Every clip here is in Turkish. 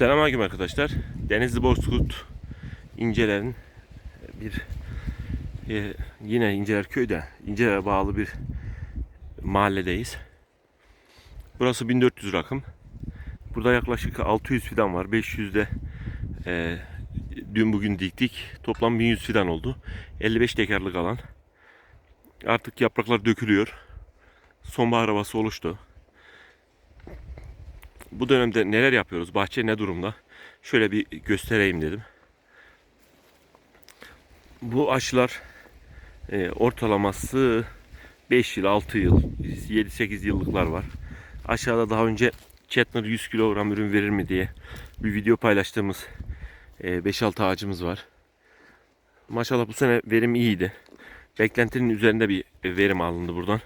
Selamünaleyküm arkadaşlar. Denizli Bozkurt İnceler'in bir e, yine İnceler köyde İnceler'e bağlı bir mahalledeyiz. Burası 1400 rakım. Burada yaklaşık 600 fidan var. 500 de e, dün bugün diktik. Toplam 1100 fidan oldu. 55 dekarlık alan. Artık yapraklar dökülüyor. Sonbahar havası oluştu. Bu dönemde neler yapıyoruz? Bahçe ne durumda? Şöyle bir göstereyim dedim. Bu aşılar e, ortalaması 5 yıl, 6 yıl, 7-8 yıllıklar var. Aşağıda daha önce Chetner 100 kilogram ürün verir mi diye bir video paylaştığımız e, 5-6 ağacımız var. Maşallah bu sene verim iyiydi. Beklentinin üzerinde bir verim alındı buradan.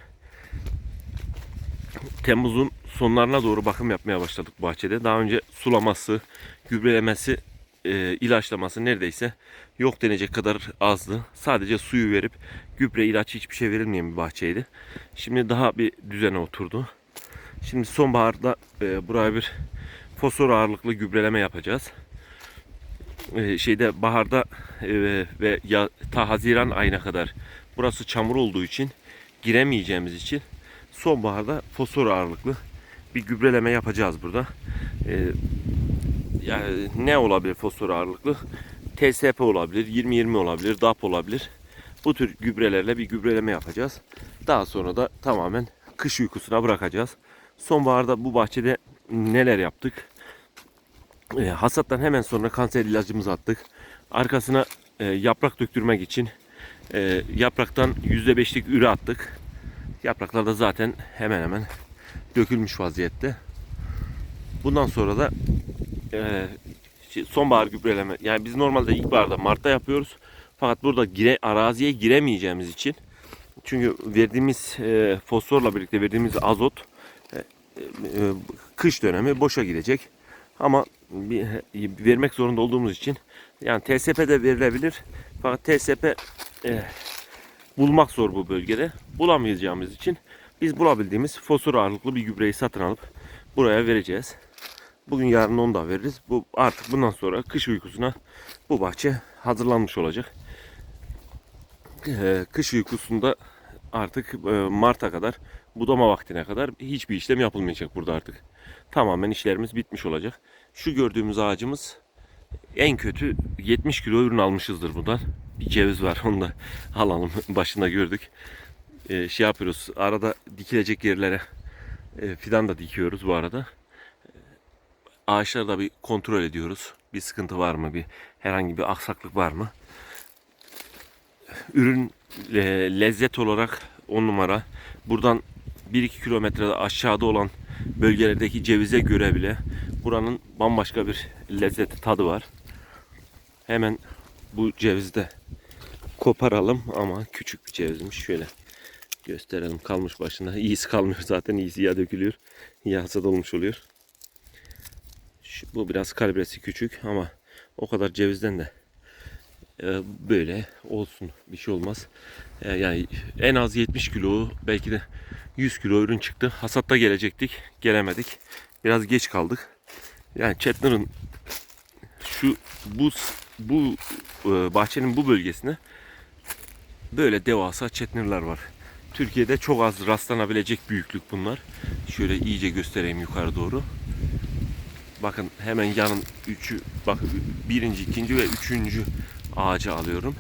Temmuz'un sonlarına doğru bakım yapmaya başladık bahçede. Daha önce sulaması, gübrelemesi, e, ilaçlaması neredeyse yok denecek kadar azdı. Sadece suyu verip gübre, ilaç hiçbir şey verilmeyen bir bahçeydi. Şimdi daha bir düzene oturdu. Şimdi sonbaharda e, buraya bir fosfor ağırlıklı gübreleme yapacağız. E, şeyde baharda e, ve ya, ta Haziran ayına kadar burası çamur olduğu için giremeyeceğimiz için sonbaharda fosfor ağırlıklı bir gübreleme yapacağız burada. Ee, yani ne olabilir fosfor ağırlıklı? TSP olabilir, 20-20 olabilir, DAP olabilir. Bu tür gübrelerle bir gübreleme yapacağız. Daha sonra da tamamen kış uykusuna bırakacağız. Sonbaharda bu bahçede neler yaptık? Ee, hasattan hemen sonra kanser ilacımızı attık. Arkasına e, yaprak döktürmek için e, yapraktan %5'lik üre attık. Yapraklar da zaten hemen hemen dökülmüş vaziyette. Bundan sonra da e, şey, sonbahar gübreleme. Yani biz normalde ilkbaharda Mart'ta yapıyoruz. Fakat burada gire, araziye giremeyeceğimiz için çünkü verdiğimiz e, fosforla birlikte verdiğimiz azot e, e, kış dönemi boşa gidecek. Ama bir, vermek zorunda olduğumuz için yani TSP de verilebilir. Fakat TSP e, bulmak zor bu bölgede. Bulamayacağımız için biz bulabildiğimiz fosfor ağırlıklı bir gübreyi satın alıp buraya vereceğiz. Bugün yarın onu da veririz. Bu artık bundan sonra kış uykusuna bu bahçe hazırlanmış olacak. Ee, kış uykusunda artık e, Mart'a kadar budama vaktine kadar hiçbir işlem yapılmayacak burada artık. Tamamen işlerimiz bitmiş olacak. Şu gördüğümüz ağacımız en kötü 70 kilo ürün almışızdır buradan. Bir ceviz var onu da alalım başında gördük. Ee, şey yapıyoruz arada dikilecek yerlere e, fidan da dikiyoruz bu arada. Ağaçları da bir kontrol ediyoruz. Bir sıkıntı var mı? Bir herhangi bir aksaklık var mı? Ürün e, lezzet olarak 10 numara. Buradan 1-2 kilometrede aşağıda olan bölgelerdeki cevize göre bile buranın bambaşka bir lezzeti tadı var. Hemen bu cevizde koparalım ama küçük bir cevizmiş. Şöyle gösterelim kalmış başında. İyisi kalmıyor zaten iyisi ya dökülüyor ya hasat olmuş oluyor. Şu, bu biraz kalibresi küçük ama o kadar cevizden de e, böyle olsun bir şey olmaz. E, yani en az 70 kilo belki de 100 kilo ürün çıktı. Hasatta gelecektik gelemedik. Biraz geç kaldık. Yani Chetner'ın şu bu bu e, bahçenin bu bölgesine böyle devasa Chetner'lar var. Türkiye'de çok az rastlanabilecek büyüklük bunlar. Şöyle iyice göstereyim yukarı doğru. Bakın hemen yanın üçü, bak birinci, ikinci ve üçüncü ağacı alıyorum.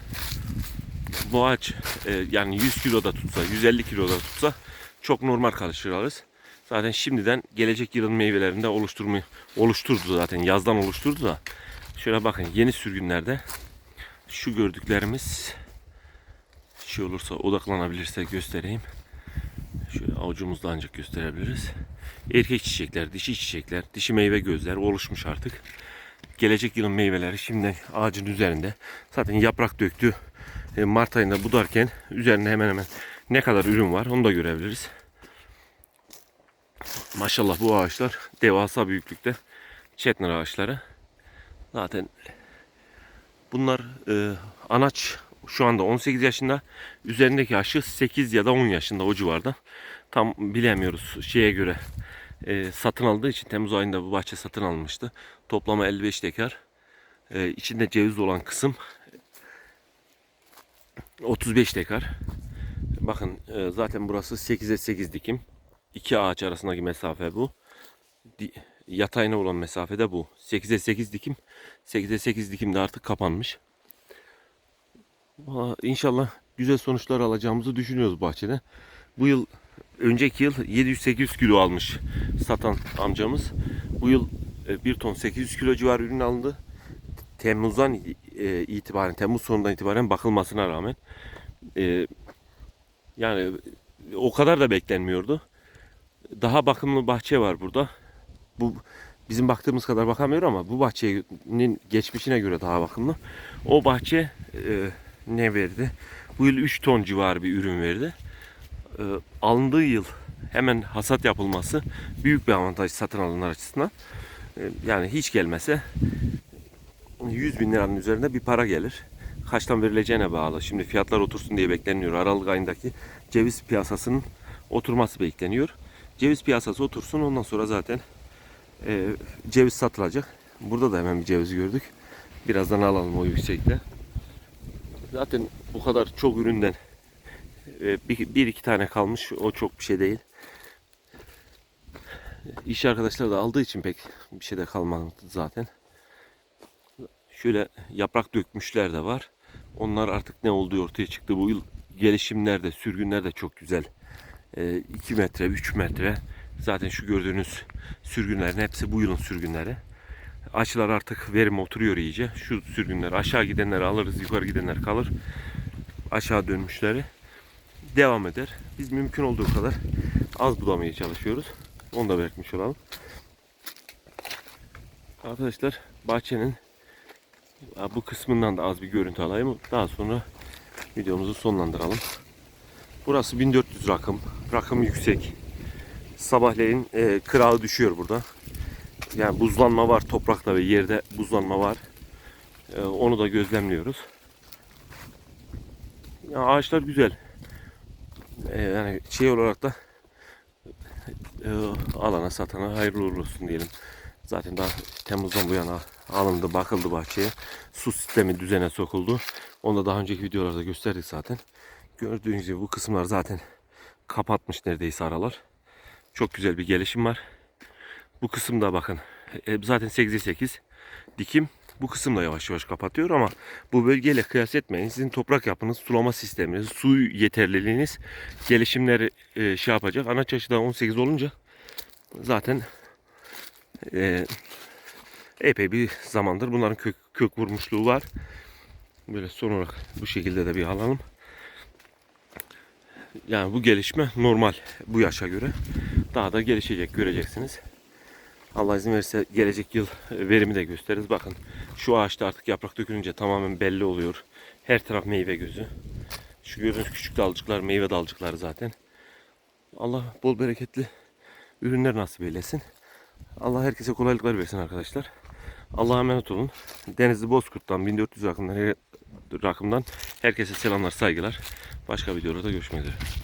Bu ağaç e, yani 100 kilo da tutsa, 150 kilo da tutsa çok normal karşılarız. Zaten şimdiden gelecek yılın meyvelerinde oluşturmayı oluşturdu zaten yazdan oluşturdu da. Şöyle bakın yeni sürgünlerde şu gördüklerimiz şey olursa odaklanabilirse göstereyim. Şöyle avucumuzla ancak gösterebiliriz. Erkek çiçekler, dişi çiçekler, dişi meyve gözler oluşmuş artık. Gelecek yılın meyveleri şimdi ağacın üzerinde. Zaten yaprak döktü. E, Mart ayında budarken üzerinde hemen hemen ne kadar ürün var onu da görebiliriz. Maşallah bu ağaçlar devasa büyüklükte. Chetner ağaçları. Zaten bunlar e, anaç şu anda 18 yaşında. Üzerindeki yaşı 8 ya da 10 yaşında o civarda. Tam bilemiyoruz şeye göre. e, satın aldığı için Temmuz ayında bu bahçe satın alınmıştı. Toplama 55 dekar. E, içinde ceviz olan kısım 35 dekar. Bakın e, zaten burası 8'e 8 dikim. İki ağaç arasındaki mesafe bu. Yatayına olan mesafe de bu. 8'e 8 dikim. 8'e 8 dikim de artık kapanmış. Valla İnşallah güzel sonuçlar alacağımızı düşünüyoruz bahçede. Bu yıl önceki yıl 700-800 kilo almış satan amcamız. Bu yıl 1 ton 800 kilo civarı ürün alındı. Temmuz'dan e, itibaren, Temmuz sonundan itibaren bakılmasına rağmen e, yani o kadar da beklenmiyordu. Daha bakımlı bahçe var burada. Bu bizim baktığımız kadar bakamıyor ama bu bahçenin geçmişine göre daha bakımlı. O bahçe e, ne verdi? Bu yıl 3 ton civarı bir ürün verdi. E, alındığı yıl hemen hasat yapılması büyük bir avantaj satın alınanlar açısından. E, yani hiç gelmese 100 bin liranın üzerinde bir para gelir. Kaçtan verileceğine bağlı. Şimdi fiyatlar otursun diye bekleniyor. Aralık ayındaki ceviz piyasasının oturması bekleniyor. Ceviz piyasası otursun ondan sonra zaten e, ceviz satılacak. Burada da hemen bir ceviz gördük. Birazdan alalım o yüksekte. Zaten bu kadar çok üründen e, bir, iki tane kalmış. O çok bir şey değil. İş arkadaşlar da aldığı için pek bir şey de kalmadı zaten. Şöyle yaprak dökmüşler de var. Onlar artık ne olduğu ortaya çıktı. Bu yıl gelişimler de sürgünler de çok güzel. 2 metre, 3 metre. Zaten şu gördüğünüz sürgünlerin hepsi bu yılın sürgünleri. Açılar artık verim oturuyor iyice. Şu sürgünler aşağı gidenleri alırız, yukarı gidenler kalır. Aşağı dönmüşleri devam eder. Biz mümkün olduğu kadar az bulamaya çalışıyoruz. Onu da belirtmiş olalım. Arkadaşlar bahçenin bu kısmından da az bir görüntü alayım. Daha sonra videomuzu sonlandıralım. Burası 1400 rakım. Rakım yüksek. Sabahleyin e, kırağı düşüyor burada. Yani buzlanma var toprakta ve yerde buzlanma var. E, onu da gözlemliyoruz. Ya ağaçlar güzel. E, yani şey olarak da e, alana satana hayırlı uğurlu olsun diyelim. Zaten daha Temmuz'dan bu yana alındı, bakıldı bahçeye. Su sistemi düzene sokuldu. Onu da daha önceki videolarda gösterdik zaten. Gördüğünüz gibi bu kısımlar zaten kapatmış neredeyse aralar. Çok güzel bir gelişim var. Bu kısımda bakın e, zaten 8'e 8 dikim. Bu kısım da yavaş yavaş kapatıyor ama bu bölgeyle kıyas etmeyin. Sizin toprak yapınız, sulama sisteminiz, su yeterliliğiniz gelişimleri e, şey yapacak. Ana çeşidi 18 olunca zaten e, epey bir zamandır bunların kök, kök vurmuşluğu var. Böyle son olarak bu şekilde de bir alalım. Yani bu gelişme normal bu yaşa göre. Daha da gelişecek göreceksiniz. Allah izin verirse gelecek yıl verimi de gösteririz. Bakın şu ağaçta artık yaprak dökülünce tamamen belli oluyor. Her taraf meyve gözü. Şu gördüğünüz küçük dalcıklar meyve dalcıkları zaten. Allah bol bereketli ürünler nasip eylesin. Allah herkese kolaylıklar versin arkadaşlar. Allah'a emanet olun. Denizli Bozkurt'tan 1400 rakımdan, rakımdan herkese selamlar, saygılar. Başka videoda görüşmek üzere.